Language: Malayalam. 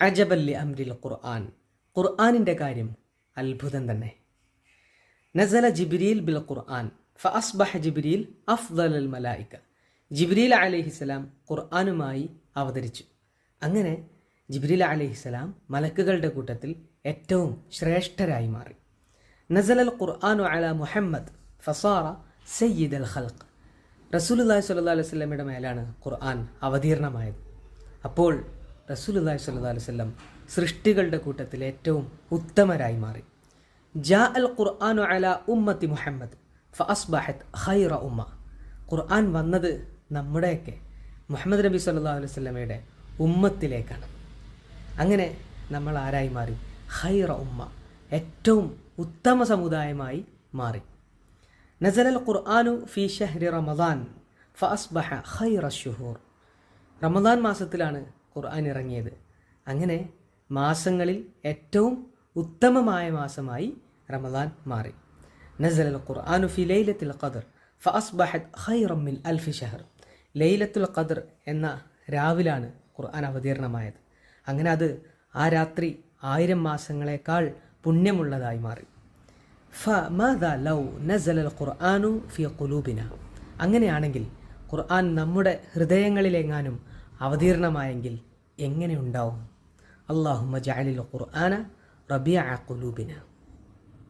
അജബല്ലി അംരിൽ ഖുർആൻ. ഖുർആാനിന്റെ കാര്യം അത്ഭുതം തന്നെ. നസല ജിബ്രീൽ ബിൽ ഖുർആൻ. ഫഅസ്ബഹ ജിബ്രീൽ അഫ്ദൽ മലായിക്ക. ജിബ്രീൽ അലഹിസ്സലാം ഖുർആാനുമായി അവതരിച്ചു. അങ്ങനെ ജിബ്രീൽ അലഹിസ്സലാം മലക്കുകളുടെ കൂട്ടത്തിൽ ഏറ്റവും ശ്രേഷ്ഠരായി മാറി. നസൽ അൽ ഖുർആാനു അല മുഹമ്മദ് ഫസാറ സയ്യിദ് അൽ ഖൽഖ്. റസൂലുല്ലാഹി സ്വല്ലല്ലാഹു അലൈഹി വസല്ലമയുടെ മേലാണ് ഖുർആൻ അവതീർണമായത്. അപ്പോൾ റസൂലുല്ലാഹി സ്വല്ലല്ലാഹു അലൈഹി വസല്ലം സൃഷ്ടികളുടെ കൂട്ടത്തിൽ ഏറ്റവും ഉത്തമരായി മാറി. ജാ അൽ ഖുർആാനു അല ഉമ്മത്തി മുഹമ്മദ് ഫഅസ്ബഹത്ത് ഖൈറ ഉമ്മ. ഖുർആൻ വന്നത് നമ്മുടെയൊക്കെ മുഹമ്മദ് നബി സല്ലാ അലൈഹി വസല്ലമയുടെ ഉമ്മത്തിലേക്കാണ്. അങ്ങനെ നമ്മൾ ആരായി മാറി? ഖൈറ ഉമ്മ ഏറ്റവും ഉത്തമ സമുദായമായി മാറി. നസലൽ ഖുർആാനു ഫി ഷഹ്രി റമദാൻ ഫഅസ്ബഹ ഖൈറ ഷുഹൂർ റമദാൻ മാസത്തിലാണ് ഖുർആൻ ഇറങ്ങിയത്. അങ്ങനെ മാസങ്ങളിൽ ഏറ്റവും ഉത്തമമായ മാസമായി റമദാൻ മാറി. നസലൽ ഖുർആാനു ഫി ലൈലത്തുൽ ഖദർ ഫഅസ്ബഹദ് ഖൈറം മിൻ അൽഫി ഷഹർ ലൈലത്തുൽ ഖദർ എന്ന രാവിലാണ് ഖുർആൻ അവതീർണമായത്. അങ്ങനെ അത് ആ രാത്രി ആയിരം മാസങ്ങളെക്കാൾ പുണ്യമുള്ളതായി മാറി. ഫ മദ ലൗ നസലൽ ഖുർആാനു ഫി ഖുലൂബിന. അങ്ങനെയാണെങ്കിൽ ഖുർആൻ നമ്മുടെ ഹൃദയങ്ങളിലെങ്ങാനും അവതീർണമായെങ്കിൽ എങ്ങനെ ഉണ്ടാവും അള്ളാഹുമ്മ ജഅലിൽ ഖുർആന റബിയ ഖുലൂബിന